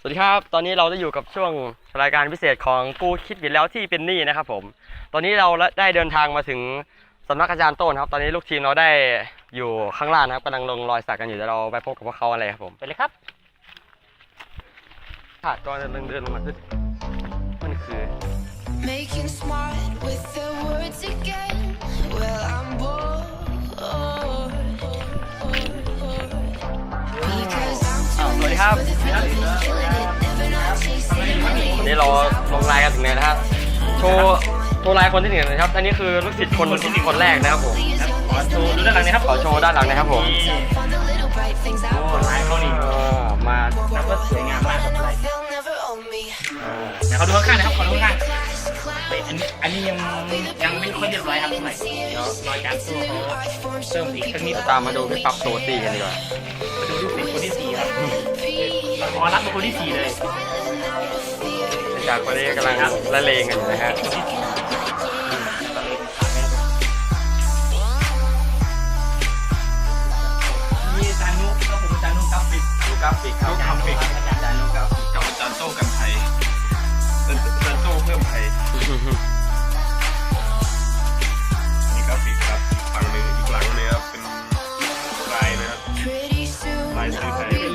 สวัสดีครับ ตอนนี้เราได้อยู่กับช่วงรายการพิเศษของกูคิดผิดแล้วที่เป็นหนี้นะครับผม ตอนนี้เราได้เดินทางมาถึงสำนักอาจารย์โต้นครับ ตอนนี้ลูกทีมเราได้อยู่ข้างล่างนะครับกำลังลงรอยสักกันอยู่เดี๋ยวเราไปพบกับพวกเขาอะไรครับผมไปเลยครับขาดก่อนจะเดินลงมาขึ้นมันคือ Making smart with the words again. Well, I'm bored. Because I'm too สวัสดีครับ for เราลงรายกันถึงไหนนะครับ โชว์โชว์รายคนที่หนึ่งนะครับ อันนี้คือลูกศิษย์คนคนแรกนะครับผมขอโชว์ดูด้านหลังนะครับขอโชว์ด้านหลังนะครับผมนี่ on the little bright things I ผลไม้เขานี่อ่ามานับว่าสวยงามมากครับ know they'll never own me. เดี๋ยวเขาดูข้างๆนะครับขอดูข้างๆ Class เฮ้ยอันนี้อันนี้ยังยังไม่ค่อยเรียบร้อยครับเท่าไหร่เดี๋ยวรอยการสู้เขาเติมอีกสักนิดตามมาดูพี่ปั๊บโซตี้กันดีกว่ามาดูลูกศิษย์คนที่สี่ครับเราขอรับเป็นคนที่สี่เลย จากคนนี้กำลังละเลงกันอยู่นะฮะมีจานุครับผมจานุกราฟิกดูกราฟิกครับกราฟิกจานุกราฟิกกับอาจารย์โต้กันไทยอาจารย์โต้เพิ่มไทยมีกราฟิกครับฝั่งหนึ่งอีกหลังหนึงครับเป็นลายนะครับ Pretty soon Like I'll this, be eh? getting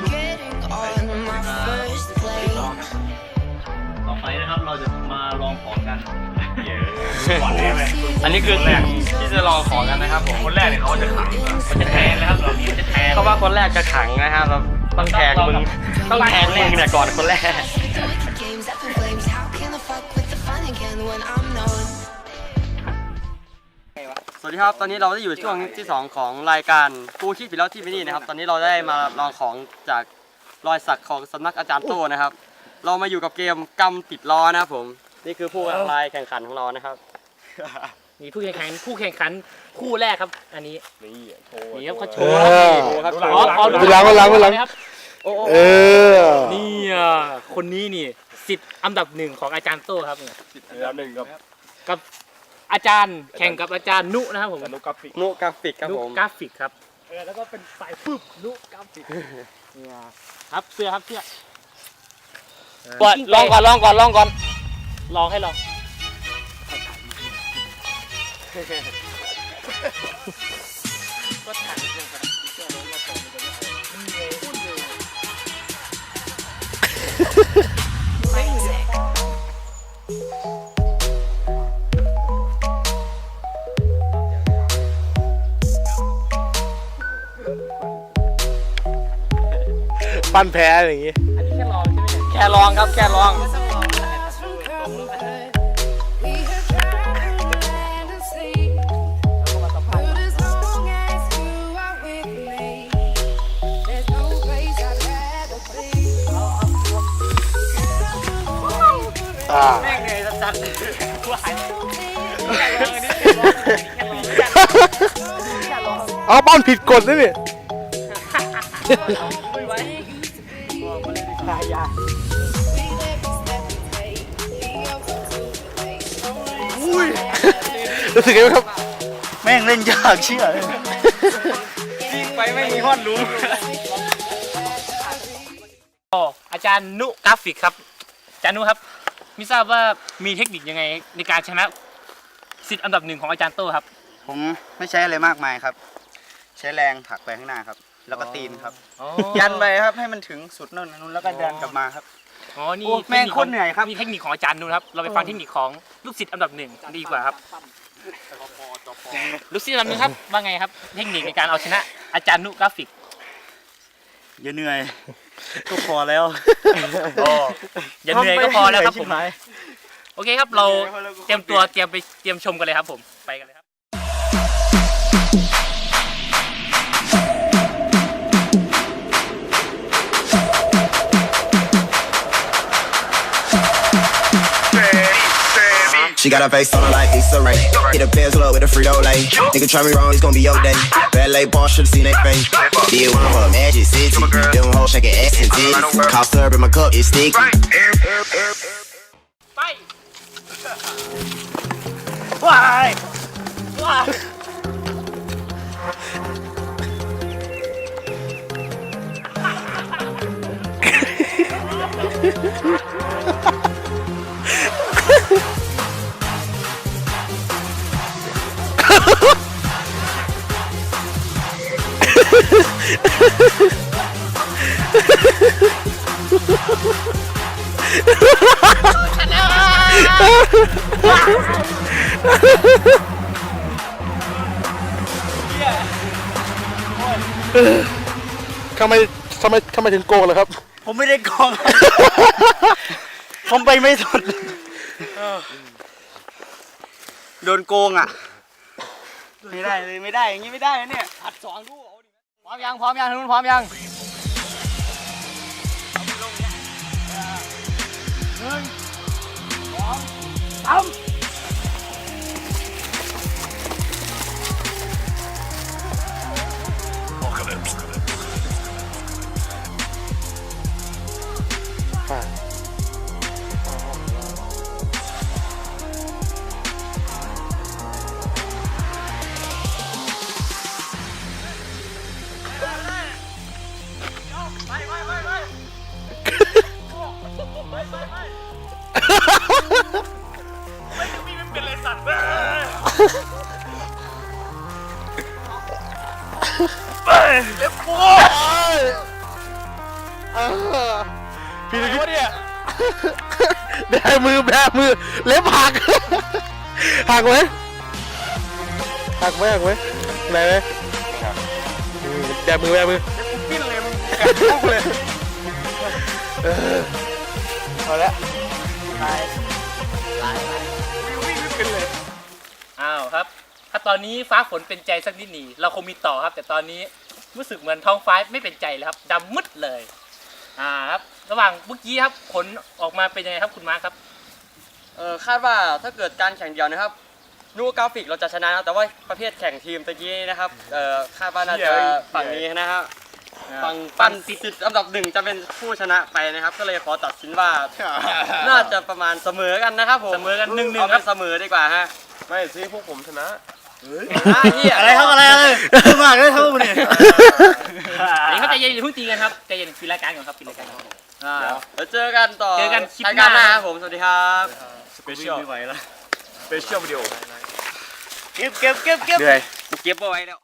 นะครับ เราจะมาลองของกันเย้ก่อนเลยไหมอันนี้คือสิ่งที่จะลองของกันนะครับผมคนแรกเนี่ยเขาจะขังนะมันจะแทงนะครับเรานี้มันจะแทงเขาว่าคนแรกจะขังนะครับเราต้องแทงมึงต้องแทงมึงเนี่ยก่อนคนแรก With the games up in flames, how can I fuck with the fun again when I'm known? สวัสดีครับ ตอนนี้เราได้อยู่ช่วงที่ 2 ของรายการกูคิดผิดแล้วที่ไม่นี่นะครับ ตอนนี้เราได้มาลองของจากรอยสักของสำนักอาจารย์โต้นะครับ เรามาอยู่กับเกมกำติดล้อนะครับผม นี่คือผู้รายแข่งขันของเรานะครับมีผู้แข่งขันผู้แข่งขันคู่แรกครับ อันนี้นี่โชว์นี่ครับเขาโชเอว์อโอ้ครับอ๋ออ๋อดูหลังดูหลังดูหลัง ครับโอ้โอ้เออ นี่อะคนนี้นี่สิทธิ์อันดับหนึ่งของอาจารย์โต้ครับเนี่ยอันดับหนึ่งกับกับอาจารย์แข่งกับอาจารย์นุนะครับผมอาจารย์นุกราฟิกนุกราฟิกครับนุผมกราฟิกครับแล้วก็เป็นสายฟึบนุกราฟิกเนี่ยครับเสื้อครับเสื้อ ก่อนลองก่อนลองก่อนลองก่อนลองให้ลองปั้นแพ้อย่างงี้อันนี้แค่ลองใช่ไหมเนี่ยแค่ลองครับแค่ลอง We have traveled land and sea. But as long as you are with me, there's no place I'd rather be. อ่าแม่งเลยจัดเอาปั้นผิดกฎนะนี่ รู้สึกไงบ้างครับ แม่งเล่นยากเชื่อเลยไปไม่มีห้อนรู้โอ้อาจารย์นุกราฟิกครับ อาจารย์นุครับไม่ทราบว่ามีเทคนิคยังไงในการชนะสิทธิ์อันดับหนึ่งของอาจารย์โต้ครับ ผมไม่ใช้อะไรมากมายครับ ใช้แรงผลักไปข้างหน้าครับ แล้วก็ตีนครับ ยันไปครับให้มันถึงสุดโน่นนู้นแล้วก็เดินกลับมาครับ อ๋อนี่โอ้แม่งโคตรเหนื่อยครับนี่เทคนิคของอาจารย์นุครับ เราไปฟังเทคนิคของลูกศิษย์อันดับหนึ่งดีกว่าครับ ลูกศิษย์อันดับหนึ่งครับว่าไงครับ เทคนิคในการเอาชนะ อาจารย์นุกราฟิกอย่าเหนื่อยก็พอแล้วอย่าเหนื่อยก็พอแล้วครับผมทำไปเอยโอเคครับเราเตรียมตัวเตรียมไปเตรียมชมกันเลยครับผมไปกันเลยครับ She got her face on her like Issa Rae. Hit a pencil with a Frito Lay. Nigga try me wrong, it's gonna be your day. Ballet ball should've seen that face. Did one for Magic City. Them hoes shaking ass and titties. Cough syrup in my cup, it's sticky. ไป ทำไมทำไมทำไมถึงโกงล่ะครับ ผมไม่ได้โกองครับผมไปไม่สุดโดนโกงอะ ไม่ได้เลยไม่ได้อย่างนี้ไม่ได้นะเนี่ยอัดสองดูเอาดิพร้อมยังพร้อมยังทางนู้นพร้อมยัง พี่วะเนี่ยแบมือแบมือเล็บหักหักไหมหักไหมหักไหมไหนไหมอืมแบมือแบมือปิ้นเลยมึงกัดลูกเลยเอาละอ้าวครับ ถ้าตอนนี้ฟ้าฝนเป็นใจสักนิดหนีเราคงมีต่อครับ แต่ตอนนี้ รู้สึกเหมือนท้องฟ้าไม่เป็นใจเลยครับดำมืดเลยอ่าครับระหว่างเมื่อกี้ครับผลออกมาเป็นยังไงครับคุณมาร์คครับ เออคาดว่าถ้าเกิดการแข่งเดียวนะครับนูกราฟิกเราจะชนะครับแต่ว่าประเภทแข่งทีมตะกี้นะครับเออคาดว่าน่าจะฝั่งนี้นะครับฝั่งปั้นสิทธิ์อันดับหนึ่งจะเป็นผู้ชนะไปนะครับ ก็เลยขอตัดสินว่า น่าจะประมาณเสมอกันนะครับผมเสมอกันหนึ่งหนึ่งเอาครัเป็บนเสมอดีกว่าฮะไม่สิพวกผมชนะ อ่าเหี้ยอะไรครับอะไรเลยมากเลยครับเนี่ยเดี๋ยวเขาใจเย็นอย่าเพิ่งตีกันครับใจเย็นปิดรายการก่อนครับปิดรายการก่อนอ่าเดี๋ยวเจอกันต่อเจอกันคลิปรายการหหน้าน้าครับผม สวัสดีครับ สเปเชียลไม่ไหวแล้วสเปเชียลวิดีโอ เก็บเก็บเก็บเก็บกูเก็บเอาไว้แล้ว